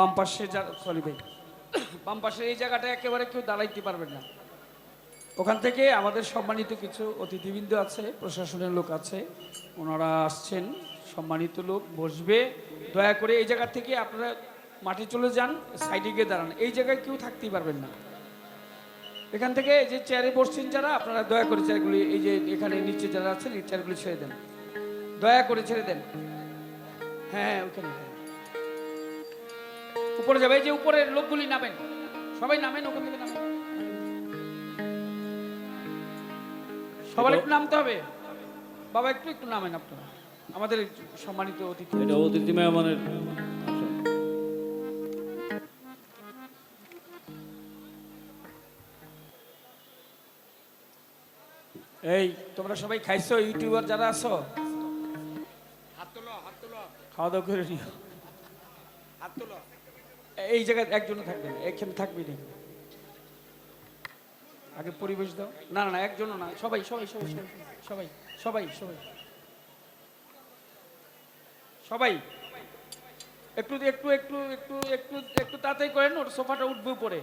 বাম পাশে সরি ভাই। বাম পাশে এই জায়গাটা একেবারে কেউ দাঁড়াইতে পারবেন না। ওখান থেকে আমাদের সম্মানিত কিছু অতিথিবৃন্দ আছে, প্রশাসনের লোক আছে, ওনারা আসছেন, সম্মানিত লোক বসবে। দয়া করে এই জায়গা থেকে আপনারা মাঠে চলে যান, সাইডে গিয়ে দাঁড়ান। এই জায়গায় কেউ থাকতেই পারবেন না। এখান থেকে যে চেয়ারে বসছেন যারা, আপনারা দয়া করে চেয়ারগুলি এই যে এখানে নিচে যারা আছেন, এই চেয়ারগুলি ছেড়ে দেন। দয়া করে ছেড়ে দেন। হ্যাঁ হ্যাঁ ওখানে। উপরে যাবে এই যে উপরের লোকগুলি নামেন। সবাই নামেন ওখান থেকে নামেন। সবার একটু নামতে হবে। বাবা একটু একটু নামেন আপনারা। আমাদের সম্মানিত অতিথি। এটা অতিথি মেহমানের এই তোমরা সবাই খাইছো ইউটিউবার যারা আছো? খাওয়া দাওয়া করে নিও। এই জায়গায় একজনে থাকবে না, এখানে থাকবে না। আগে পরিবেশ দাও। না না একজনও না সবাই সবাই সবাই সবাই সবাই সবাই। সবাই। একটু একটু একটু একটু একটু একটু তাড়াতাড়ি করেন, ওর সোফাটা উঠবে উপরে।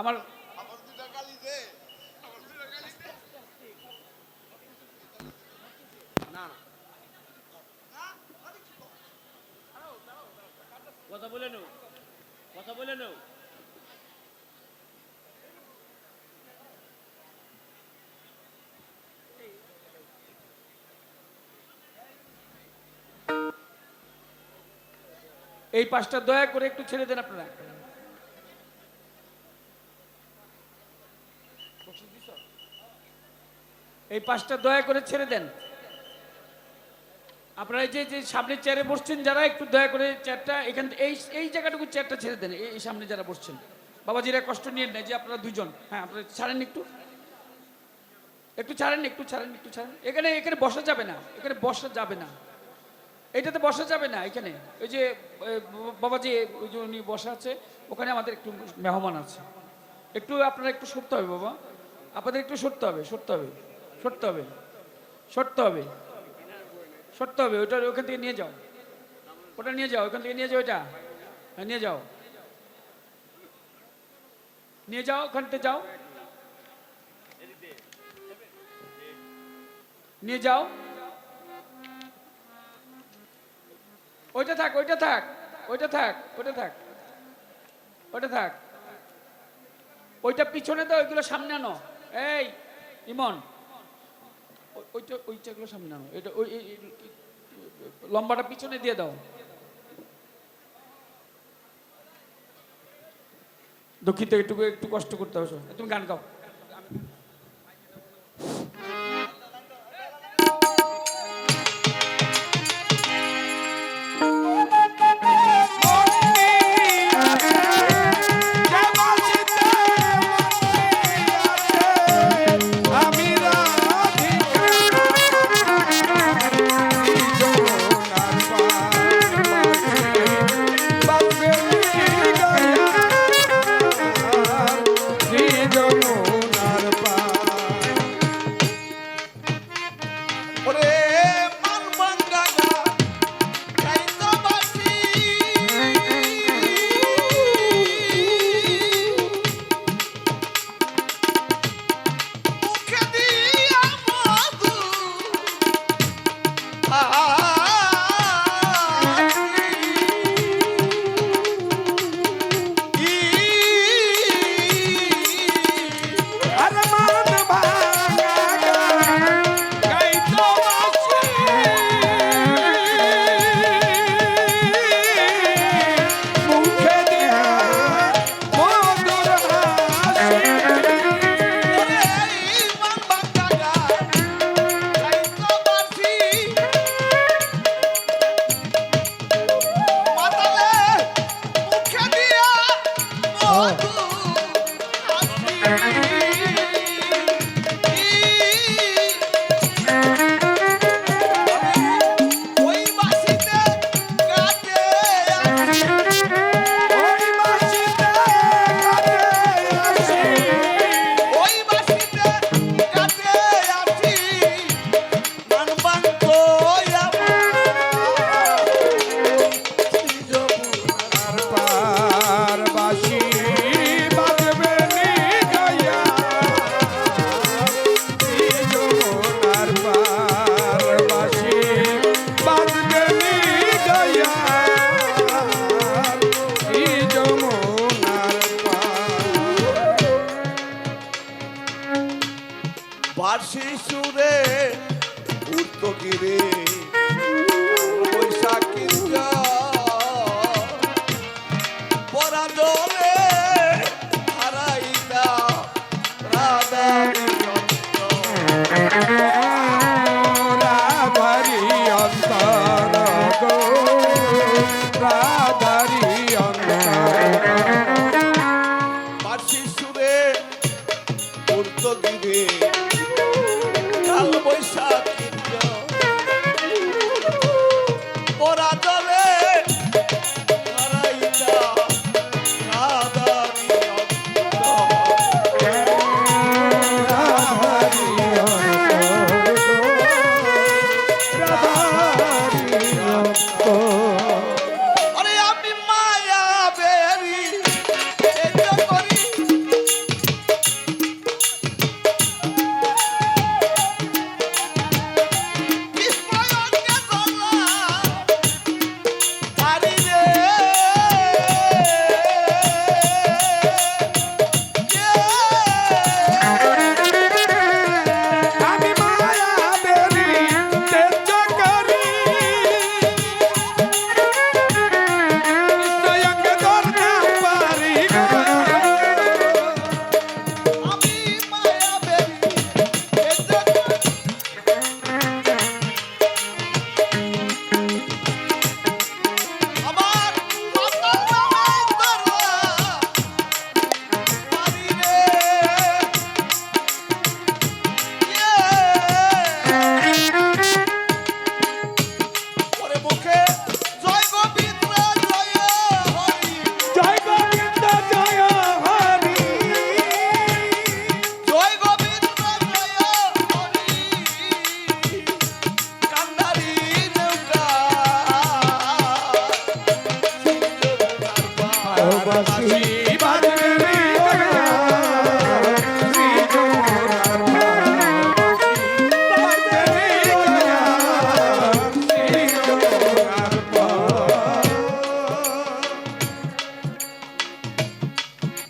আমার কথা বলে নেব। কথা বলে নাও। এই পাশটা দয়া করে একটু ছেড়ে দেন আপনারা। এই পাশটা দয়া করে ছেড়ে দেন। আপনারা যে যে সামনের চেয়ারে বসছেন, যারা একটু দয়া করে চেয়ারটা এখান এই এই জায়গাটুকু চেয়ারটা ছেড়ে দেন, এই সামনে যারা বসছেন। বাবাজিরা কষ্ট নিয়ে নেয় যে আপনারা দুজন হ্যাঁ আপনারা ছাড়েন একটু। একটু ছাড়েন একটু ছাড়েন একটু ছাড়েন। এখানে এখানে বসা যাবে না, এখানে বসা যাবে না। এটাতে বসা যাবে না, এখানে। ওই যে বাবাজি, ওই যে উনি বসা আছে, ওখানে আমাদের একটু মেহমান আছে। একটু আপনারা একটু সরতে হবে, বাবা। আপনাদের একটু সরতে হবে সরতে হবে সরতে হবে সরতে হবে। সরতে হবে, ওইটা ওখান থেকে নিয়ে যাও। ওটা নিয়ে যাও, ওখান থেকে নিয়ে যাও ওইটা হ্যাঁ নিয়ে যাও। নিয়ে যাও ওখান থেকে যাও। নিয়ে যাও। ওইটা থাক ওইটা থাক ওইটা থাক ওইটা থাক ওইটা থাক। ওইটা পিছনে দাও, ওইগুলো সামনে আনো। এই, ইমন। ওইটা ওইটাগুলো সামনে আনো এটা ওই লম্বাটা পিছনে দিয়ে দাও। দুঃখিত একটু একটু কষ্ট করতে হবে। তুমি গান গাও। দলে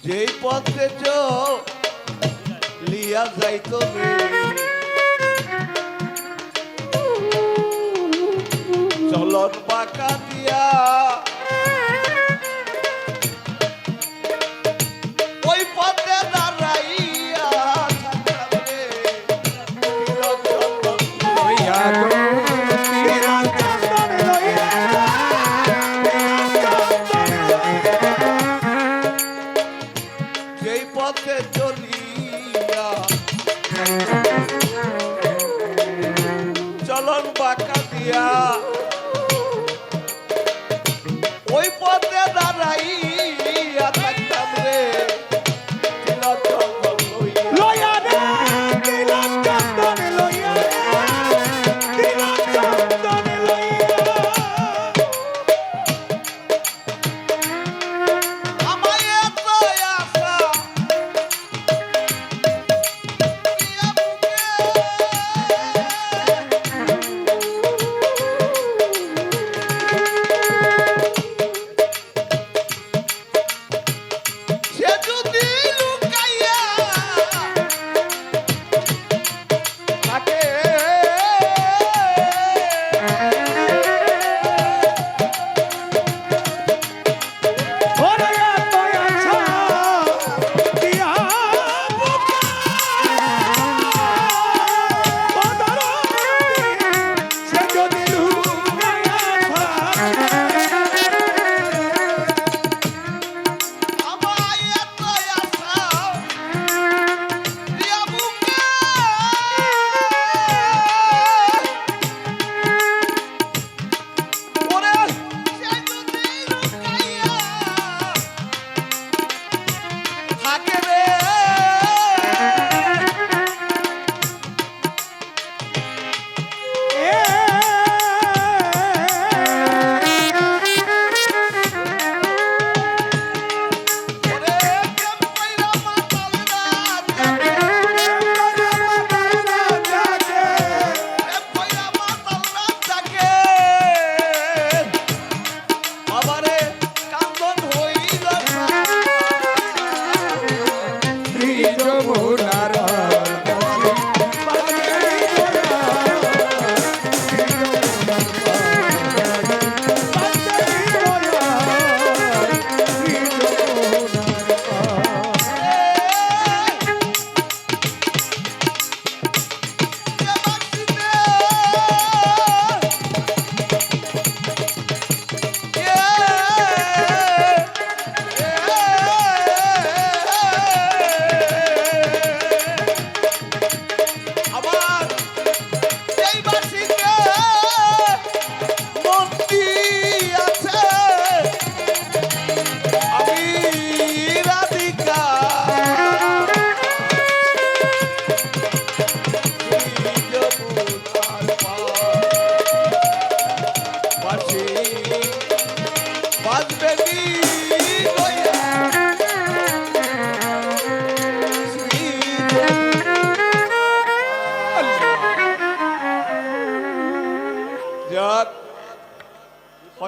যেই পথে লিয়া যাইতো চলন বাঁকা দিয়া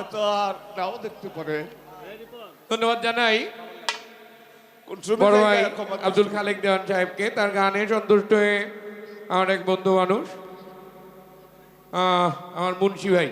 হয়তো আর নাও দেখতে পারে। ধন্যবাদ জানাই বড় ভাই আব্দুল খালেক দেওয়ান সাহেবকে তার গানে সন্তুষ্ট হয়ে আমার এক বন্ধু মানুষ আহ, আমার মুন্সি ভাই।